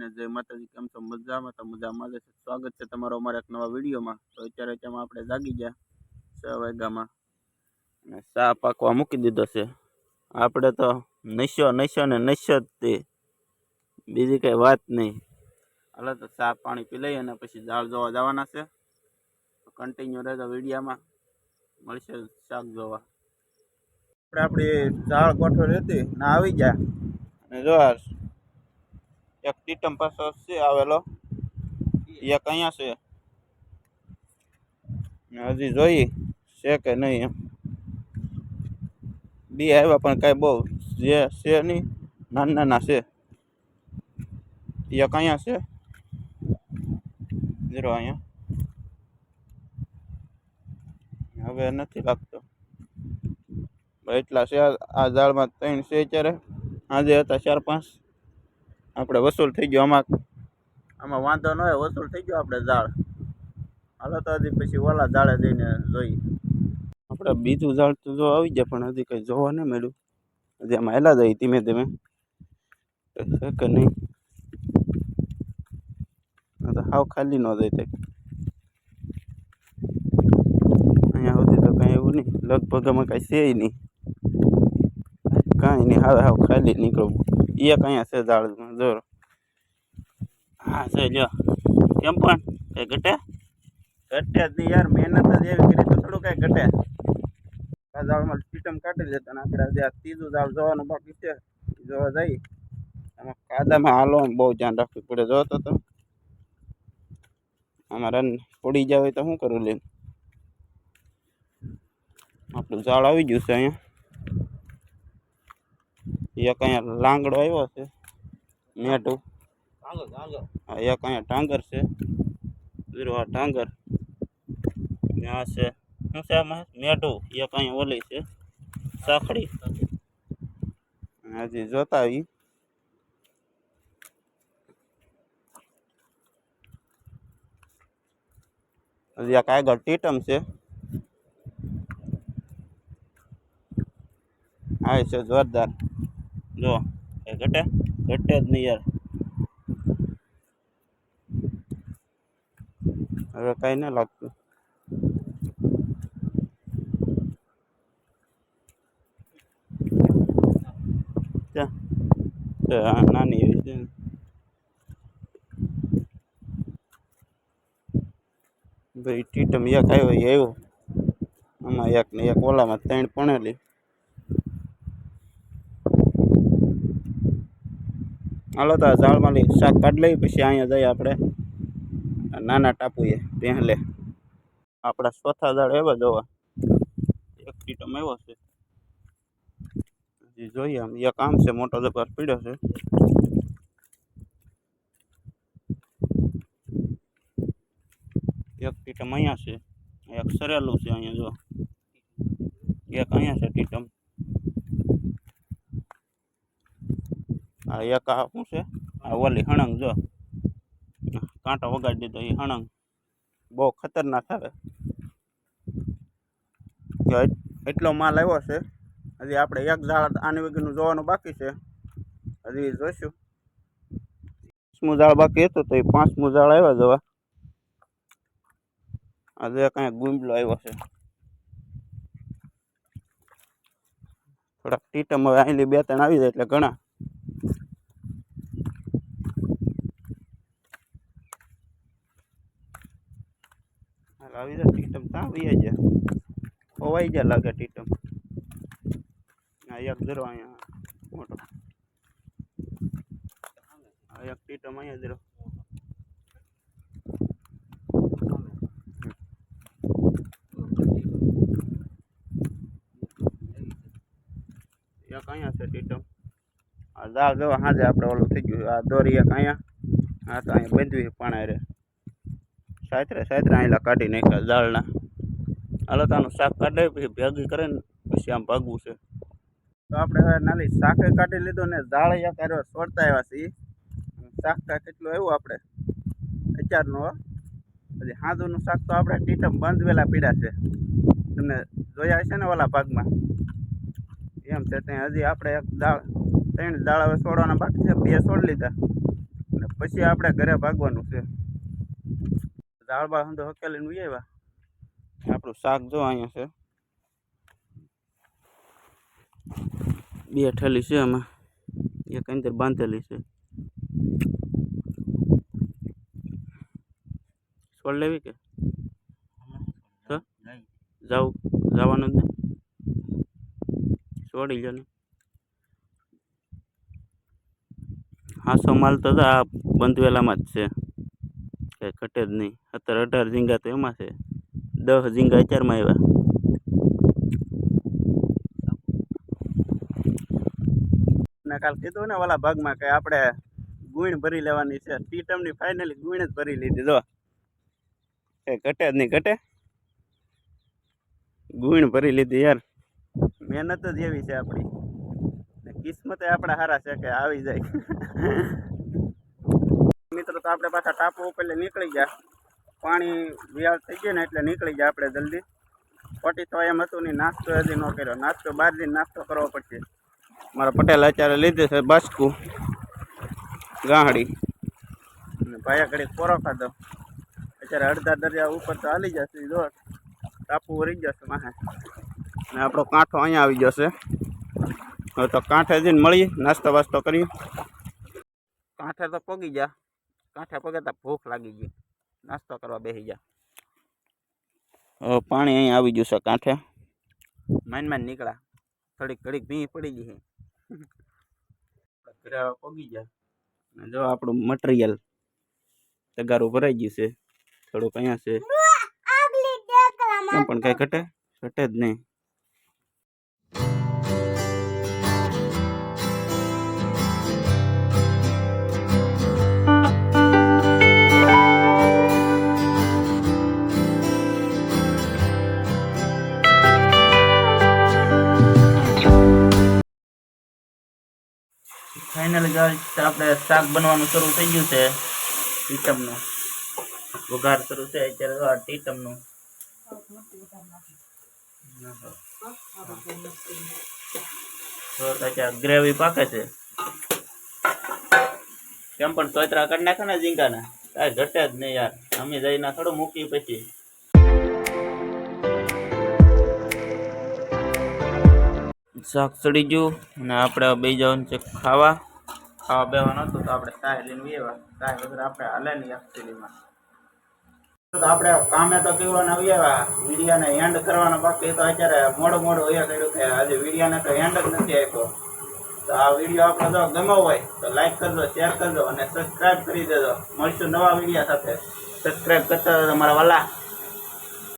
અને જય માતાજી કેમ છો? મજામાં? તો મજામાં જ છે. સ્વાગત છે તમારો અમારા એક નવા વિડીયોમાં. તો અત્યારે અત્યારમાં આપણે જાગી ગયા છ વાગ્યામાં. અને ચા પાકવા મૂકી દીધો છે. આપણે તો નસ્યો નસ્યો ને નસ્યો જ તે. બીજી કંઈ વાત નહીં. હાલો તો ચા પાણી પી લઈએ અને પછી ઝાડ જોવા જવાના છે. કન્ટિન્યુ રહેતો વિડીયામાં. મળશે શાક જોવા. આપણે આપણી ઝાડ ગોઠવેલી હતી ને આવી ગયા. અને જો આ એક ટીટમ પાસે છે આવેલો. એક અહીંયા છે. હજી જોઈ છે કે નહીં એમ. બી આવ્યા પણ કાંઈ બહુ જે છે નહીં, નાના નાના છે. એક અહીંયા છે. ઝીરો અહીંયા. હવે નથી લાગતો. એટલા છે આ ઝાડમાં ત્રણ છે અત્યારે. આજે હતા ચાર પાંચ. આપણે વસૂલ થઈ ગયો આમાં. આમાં વાંધો ન હોય, વસૂલ થઈ ગયો આપણે ઝાડ. હાલો તો હજી પછી ઓલા ઝાડે જઈને જોઈએ. આપણે બીજું ઝાડ તો જો આવી જાય, પણ હજી કંઈ જોવા નહીં મળ્યું. હજી આમાં હેલા જાય ધીમે ધીમે. છે કે નહીં? તો હાવ ખાલી ન જાય તે. અહીંયા સુધી તો કાંઈ એવું નહીં. લગભગ આમાં કાંઈ છે નહીં. કાંઈ નહીં, હાવ હાવ ખાલી નીકળવું. એક અહીંયા છે ઝાડમાં જોર હા છે જો કેમ પણ? કઈ ઘટે? ઘટે જ નહીં યાર, મહેનત જ એવી કરી તો થોડું કઈ ઘટે. આ ઝાડમાં ટીટમ કાઢી લેતા અને આપણે જે ત્રીજું ઝાડ જોવાનું બાકી છે. જોવા જઈએ. એમાં કાદામાં હાલો બહુ ધ્યાન રાખવું પડે. જો તો તમે. આમાં રન પડી જાય તો શું કરું લઈને આપણું ઝાડ આવી ગયું છે અહીંયા. એક અહીંયા લાંગડો આવ્યો છે મેઢું. હા એક અહીંયા ટાંગર છે ઝીરો આ ટાંગર. ને આ છે શું છે આમાં મેઢું એક અહીંયા ઓલી છે સાખડી. હજી જોતા આવી હજી આ કાગળ ટીટમ છે. હા છે જોરદાર. જો એ ઘટે? ઘટે જ નહીં યાર. હવે કાંઈ ન લાગતું. નાની એવી છે ભાઈ, ટીટમ એક આવ્યો એ આવ્યો. આમાં એક ને એક ઓલામાં ત્રણ પણેલી. હાલો તો ઝાડમાં લઈ શાક કાઢી લઈએ, પછી અહીંયા જઈએ આપણે નાના ટાપુએ પહેલે આપણા ચોથા ઝાડ એવા જોવા. એક ફીટમ એવો છે. હજી જોઈએ આમ, એક આમ છે, મોટો જબર પીડ્યો છે. એક ટીટમ અહીંયા છે, એક સરેલું છે અહીંયા જો. એક અહીંયા છે ટીટમ આ એક આ શું છે? આ ઓલી હણંગ જો. કાંટો વગાડી દીધો એ હણંગ. બહુ ખતરનાક આવે. એટલો માલ આવ્યો છે. હજી આપણે એક ઝાડ આની વગરનું જોવાનું બાકી છે. હજી જોઈશું. પાંચમું ઝાડ બાકી હતું તો એ પાંચમું ઝાડ આવ્યા જવા. આજે કાંઈ ગુંબલો આવ્યો છે. થોડાક ટીટમ હવે અહીંલી બે ત્રણ આવી જાય એટલે ઘણા. આવી જાય ટીટમ ત્યાં આવી જાય. ઓવાઈ જાય લાગે ટીટમ એક જરો અહીંયા, મોટો. એક ટીટમ અહીંયા જરો એક છે ટીટમ આ ઝાડ જો હાજે આપણે ઓલું થઈ ગયું આ દોરી એક અહીંયા. આ તો અહીંયા બંધવી પાણા રે સાતરે સાતરે આયલા કાઢી નાખ્યા દાળના. હાલો તો શાક કાઢે પછી ભેગી કરે ને પછી આમ ભાગવું છે. તો આપણે હવે નાલી શાકે કાઢી લીધું ને દાળ આવ્યો છોડતા આવ્યા છીએ. શાક કેટલું આવ્યું આપણે? અત્યારનું પછી હાંજુનું શાક તો આપણે ટીટમ બંધ વેલા પીડા છે. તમને જોયા હશે ને ઓલા ભાગમાં? એમ છે ત્યાં હજી આપણે એક દાળ, ત્રણ દાળ હવે છોડવાના બાકી છે, બે છોડ લીધા. અને પછી આપણે ઘરે ભાગવાનું છે. દાળ બાળ હંધો હકેલીને ઉઈ આવ્યા આપણું શાક જો અહીંયા છે. બે ઠેલી છે આમાં. એક અંદર બાંધેલી છે. છોડ લેવી કે? જાવ, જવાનું જ ને. છોડી લો ને. હાસો માલ તો બંધવેલામાં જ છે. કઈ ઘટે જ નહીં. અત્યારે અઢાર ઝીંગા તો એમાં છે. દસ ઝીંગા અત્યારમાં આવ્યા. કાલ કીધું ને ઓલા ભાગમાં કે આપણે ગુણ ભરી લેવાની છે. ટીટમની ફાઇનલી ગુણ જ ભરી લીધી. જો. કઈ ઘટે જ નહીં, ઘટે? ગુણ ભરી લીધી યાર. મહેનત જ એવી છે આપણી. કિસ્મતે આપણા સારા છે કે આવી જાય. મિત્રો, તો આપણે પાછા ટાપુ ઉપર નીકળી ગયા. પાણી વિયાળ થઈ ગયું ને એટલે નીકળી ગયા આપણે જલ્દી. પટી તો એમ હતું નહીં, નાસ્તો હજી ન કર્યો. નાસ્તો બહાર જઈને નાસ્તો કરવો પડશે. મારા પટેલ અત્યારે લીધે છે બાસકું, ગાહડી. અને ભાયા ઘડી કોરો ખાધો. અત્યારે અડધા દરિયા ઉપર તો હાલી જશે દોઢ ટાપુ વળી જશે માહે. અને આપણો કાંઠો અહીંયા આવી જશે હવે તો કાંઠે જઈને મળીએ, નાસ્તો વાસ્તો કરીએ. કાંઠે તો પગી જા કાંઠે પગે તો ભૂખ લાગી ગઈ. નાસ્તો કરવા બેસી જા. હવે પાણી અહીં આવી ગયું છે કાંઠે. માન માન નીકળ્યા. થોડીક ઘડીક ભીં પડી ગઈ છે. ઘરે હવે પગી જા અને જો આપણું મટીરિયલ તગારું ભરાઈ ગયું છે. થોડુંક અહીંયા છે. કેમ પણ કઈ ઘટે? ઘટે જ નહીં. ફાઇનલી આપણે શાક બનવાનું શરૂ થઈ ગયું છે. ટીટમનું. વઘાર શરૂ છે અત્યારે. ટીટમનું. ગ્રેવી પાકે છે. કેમ પણ સોયત્રા કરી નાખે ને ઝીંગાના. કાંઈ ઘટે જ નહીં યાર. અમે જઈને થોડું મૂકી પછી. શાક ચડી ગયું અને આપણે બે જવાનું છે ખાવા. ખાવા બેવાનું હતું તો આપણે ચાય લઈને વ્યવા ચાય વગર આપણે હાલે નહીં એકચ્યુઅલીમાં તો આપણે કામે તો કહેવાના આવ્યા. વિડીયાને એન્ડ કરવાનો બાકી તો અત્યારે મોડું મોડું એ કર્યું કે આજે વિડીયાને તો એન્ડ જ નથી આપ્યો. તો આ વીડિયો આપણે જો ગમ્યો હોય તો લાઈક કરજો શેર કરજો અને સબસ્ક્રાઇબ કરી દેજો. મળશું નવા વિડીયા સાથે. સબસ્ક્રાઇબ કરતા તમારા વાલા.